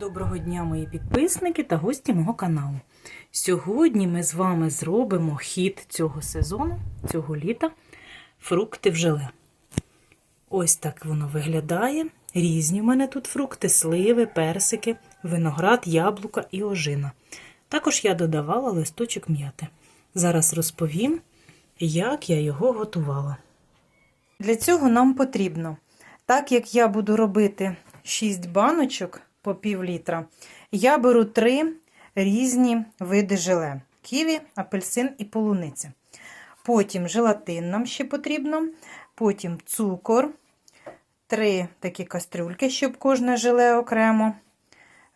Доброго дня, мої підписники та гості мого каналу. Сьогодні ми з вами зробимо хід цього сезону, цього літа фрукти в желе. Ось так воно виглядає. Різні в мене тут фрукти, сливи, персики, виноград, яблука і ожина. Також я додавала листочок м'яти. Зараз розповім, як я його готувала. Для цього нам потрібно, так як я буду робити 6 баночок по пів літра, я беру 3 різні види желе: ківі, апельсин і полуниця. Потім желатин нам ще потрібно, потім цукор, 3 такі кастрюльки, щоб кожне желе окремо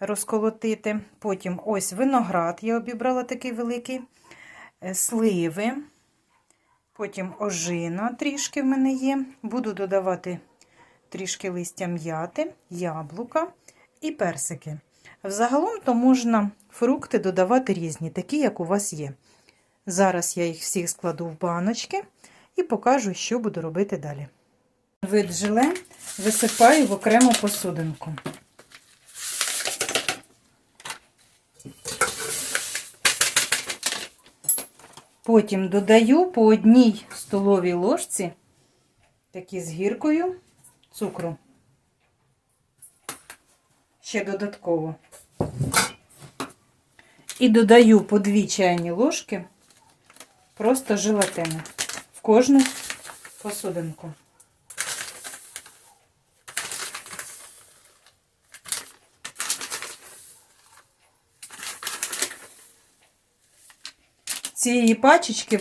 розколотити. Потім ось виноград, я обібрала такий великий, е, сливи. Потім ожина трішки в мене є. Буду додавати трішки листя м'яти, яблука і персики. Взагалом то можна фрукти додавати різні, такі, як у вас є. Зараз я їх всіх складу в баночки і покажу, що буду робити далі. Вид желе висипаю в окрему посудинку. Потім додаю по одній столовій ложці, такі з гіркою, цукру. Ще додатково. І додаю по дві чайні ложки просто желатини в кожну посудинку. Цієї пачечки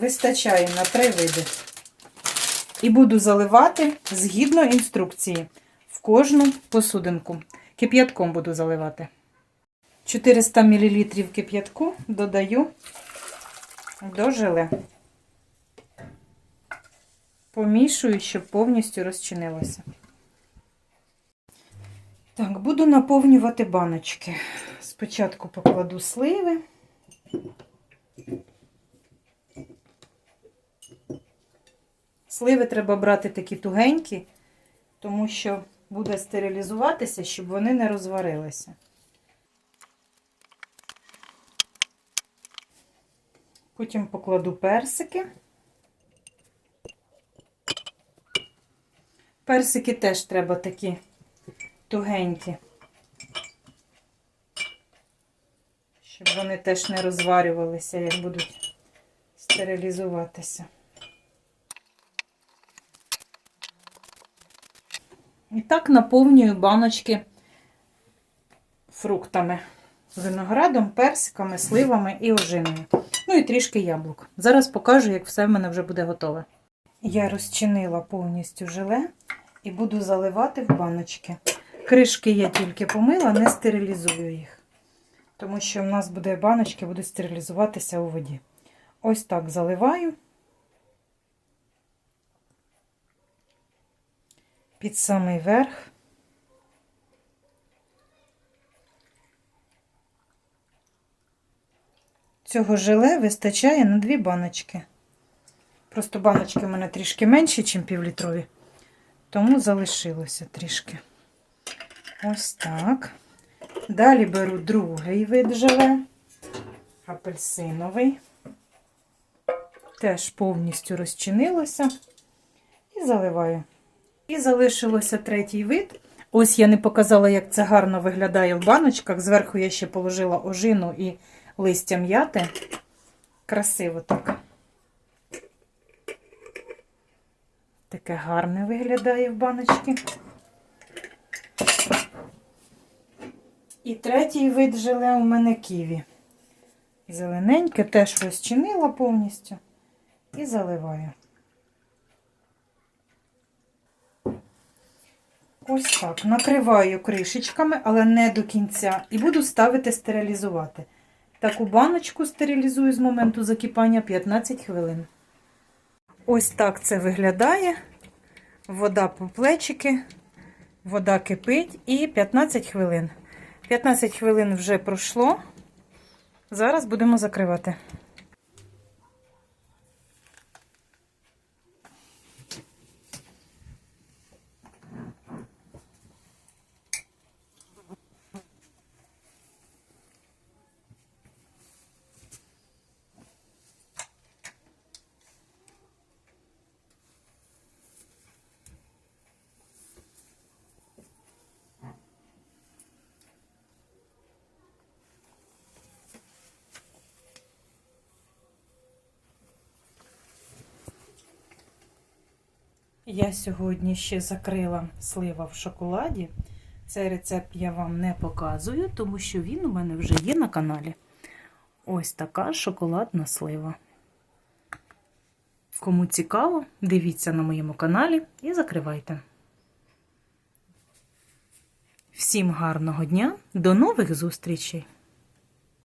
вистачає на три види. І буду заливати згідно інструкції в кожну посудинку. Кип'ятком буду заливати. 400 мл кип'ятку додаю до желе. Помішую, щоб повністю розчинилося. Так, буду наповнювати баночки. Спочатку покладу сливи. Сливи треба брати такі тугенькі, тому що буде стерилізуватися, щоб вони не розварилися. Потім покладу персики. Персики теж треба такі тугенькі, щоб вони теж не розварювалися, як будуть стерилізуватися. І так наповнюю баночки фруктами, виноградом, персиками, сливами і ожиною. Ну і трішки яблук. Зараз покажу, як все в мене вже буде готове. Я розчинила повністю желе і буду заливати в баночки. Кришки я тільки помила, не стерилізую їх. Тому що в нас буде баночки, будуть стерилізуватися у воді. Ось так заливаю. Під самий верх. Цього желе вистачає на дві баночки. Просто баночки в мене трішки менші, ніж півлітрові, тому залишилося трішки. Ось так. Далі беру другий вид желе, апельсиновий. Теж повністю розчинилося і заливаю. І залишилося третій вид. Ось я не показала, як це гарно виглядає в баночках. Зверху я ще положила ожину і листя м'яти. Красиво так. Таке гарне виглядає в баночці. І третій вид желе у мене ківі. Зелененьке, теж розчинила повністю і заливаю. Ось так. Накриваю кришечками, але не до кінця, і буду ставити стерилізувати. Таку баночку стерилізую з моменту закипання 15 хвилин. Ось так це виглядає. Вода по плечики, вода кипить і 15 хвилин. 15 хвилин вже пройшло. Зараз будемо закривати. Я сьогодні ще закрила слива в шоколаді. Цей рецепт я вам не показую, тому що він у мене вже є на каналі. Ось така шоколадна слива. Кому цікаво, дивіться на моєму каналі і закривайте. Всім гарного дня, до нових зустрічей!